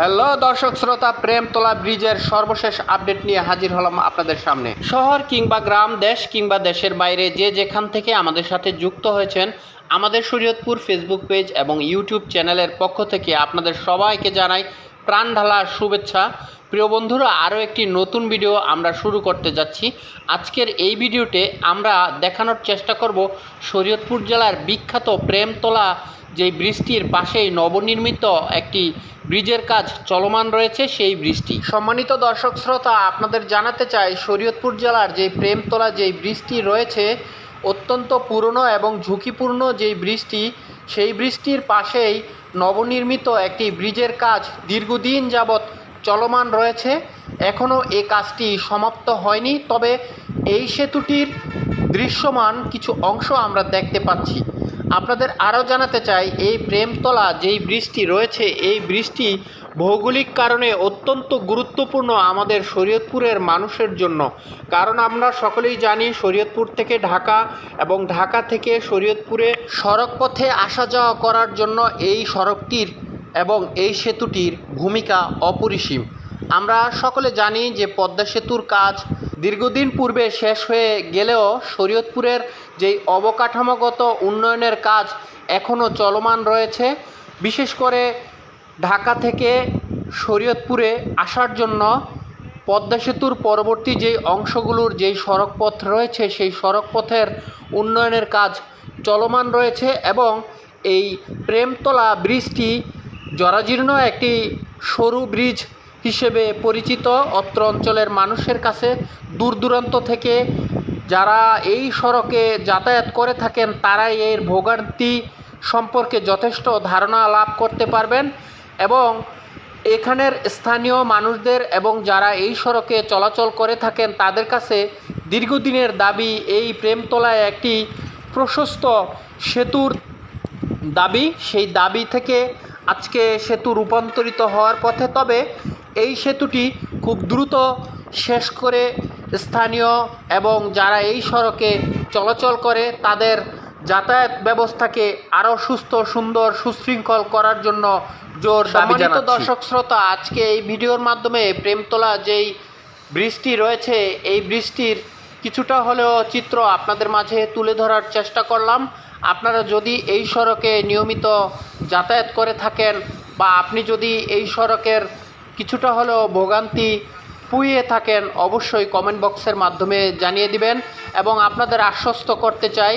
Hello দর্শক শ্রোতা, প্রেমতলা ব্রিজের সর্বশেষ আপডেট নিয়ে হাজির হলাম আপনাদের সামনে। শহর কিংবা গ্রাম, দেশ কিংবা দেশের বাইরে যে যেখান থেকে আমাদের সাথে যুক্ত হয়েছেন, আমাদের শরীয়তপুর ফেসবুক পেজ এবং ইউটিউব চ্যানেলের পক্ষ থেকে আপনাদের সবাইকে জানাই প্রাণ ঢালার শুভেচ্ছা। প্রিয় বন্ধুরা, আরও একটি নতুন ভিডিও আমরা শুরু করতে যাচ্ছি। আজকের এই ভিডিওতে আমরা দেখানোর চেষ্টা করব শরীয়তপুর জেলার বিখ্যাত প্রেমতলা যে ব্রিজটির পাশেই নবনির্মিত একটি ব্রিজের কাজ চলমান রয়েছে সেই ব্রিজটি। সম্মানিত দর্শক শ্রোতা, আপনাদের জানাতে চাই শরীয়তপুর জেলার যে প্রেমতলা যেই ব্রিজটি রয়েছে, অত্যন্ত পুরনো এবং ঝুঁকিপূর্ণ যেই ব্রিজটি, সেই ব্রিজটির পাশেই নবনির্মিত একটি ব্রিজের কাজ দীর্ঘদিন যাবৎ চলমান রয়েছে। এখনও এই কাজটি সমাপ্ত হয়নি, তবে এই সেতুটির দৃশ্যমান কিছু অংশ আমরা দেখতে পাচ্ছি। আপনাদের আরও জানাতে চাই, এই প্রেমতলা যেই বৃষ্টি রয়েছে, এই বৃষ্টি ভৌগোলিক কারণে অত্যন্ত গুরুত্বপূর্ণ আমাদের শরীয়তপুরের মানুষের জন্য। কারণ আমরা সকলেই জানি, শরীয়তপুর থেকে ঢাকা এবং ঢাকা থেকে শরীয়তপুরে সড়ক পথে আসা যাওয়া করার জন্য এই সড়কটির এবং এই সেতুটির ভূমিকা অপরিসীম। আমরা সকলে জানি যে পদ্মা সেতুর কাজ দীর্ঘদিন পূর্বে শেষ হয়ে গেলেও শরীয়তপুরের যেই অবকাঠামোগত উন্নয়নের কাজ এখনও চলমান রয়েছে, বিশেষ করে ঢাকা থেকে শরীয়তপুরে আসার জন্য পদ্মা সেতুর পরবর্তী যেই অংশগুলোর যেই সড়কপথ রয়েছে, সেই সড়কপথের উন্নয়নের কাজ চলমান রয়েছে এবং এই প্রেমতলা ব্রিজটি জরাজীর্ণ একটি সরু ব্রিজ হিসেবে পরিচিত অত্র অঞ্চলের মানুষের কাছে দূর দূরান্ত থেকে যারা এই সড়কে যাতায়াত করে থাকেন, তারাই এর ভোগান্তি সম্পর্কে যথেষ্ট ধারণা লাভ করতে পারবেন এবং এখানের স্থানীয় মানুষদের এবং যারা এই সড়কে চলাচল করে থাকেন, তাদের কাছে দীর্ঘদিনের দাবি এই প্রেমতলায় একটি প্রশস্ত সেতুর দাবি। সেই দাবি থেকে আজকে সেতু রূপান্তরিত হওয়ার পথে তবে এই সেতুটি খুব দ্রুত শেষ করে স্থানীয় এবং যারা এই সড়কে চলাচল করে তাদের যাতায়াত ব্যবস্থাকে আরও সুস্থ সুন্দর সুশৃঙ্খল করার জন্য জোর সম্মানিত দর্শক শ্রোতা আজকে এই ভিডিওর মাধ্যমে প্রেমতলা যেই বৃষ্টি রয়েছে এই বৃষ্টির কিছুটা হলেও চিত্র আপনাদের মাঝে তুলে ধরার চেষ্টা করলাম। আপনারা যদি এই সড়কে নিয়মিত যাতায়াত করে থাকেন বা আপনি যদি এই সড়কের কিছুটা হলেও ভোগান্তি পুইয়ে থাকেন অবশ্যই কমেন্ট বক্সের মাধ্যমে জানিয়ে দিবেন। এবং আপনাদের আশ্বস্ত করতে চাই,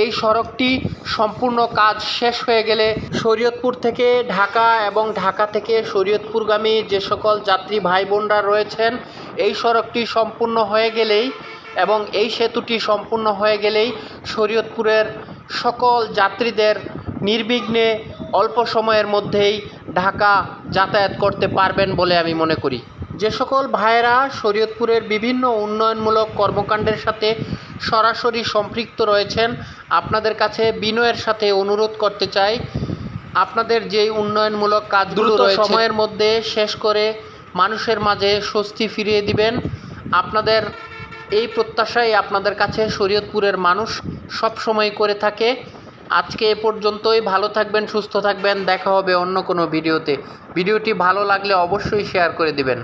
এই সড়কটি সম্পূর্ণ কাজ শেষ হয়ে গেলে শরীয়তপুর থেকে ঢাকা এবং ঢাকা থেকে শরীয়তপুরগামী যে সকল যাত্রী ভাই বোনরা রয়েছেন, এই সড়কটি সম্পূর্ণ হয়ে গেলেই এবং এই সেতুটি সম্পূর্ণ হয়ে গেলেই শরীয়তপুরের সকল যাত্রীদের নির্বিঘ্নে অল্প সময়ের মধ্যেই ঢাকা যাতায়াত করতে পারবেন বলে আমি মনে করি। যে সকল ভাইয়েরা শরীয়তপুরের বিভিন্ন উন্নয়নমূলক কর্মকাণ্ডের সাথে সরাসরি সম্পৃক্ত রয়েছেন আপনাদের কাছে বিনয়ের সাথে অনুরোধ করতে চাই। আপনাদের যেই উন্নয়নমূলক কাজগুলো দ্রুত সময়ের মধ্যে শেষ করে মানুষের মাঝে স্বস্তি ফিরিয়ে দিবেন। আপনাদের এই প্রত্যাশাই আপনাদের কাছে শরীয়তপুরের মানুষ সব সময় করে থাকে। আজকে এ পর্যন্তই, ভালো থাকবেন, সুস্থ থাকবেন, দেখা হবে অন্য কোনো ভিডিওতে। ভিডিওটি ভালো লাগলে অবশ্যই শেয়ার করে দিবেন।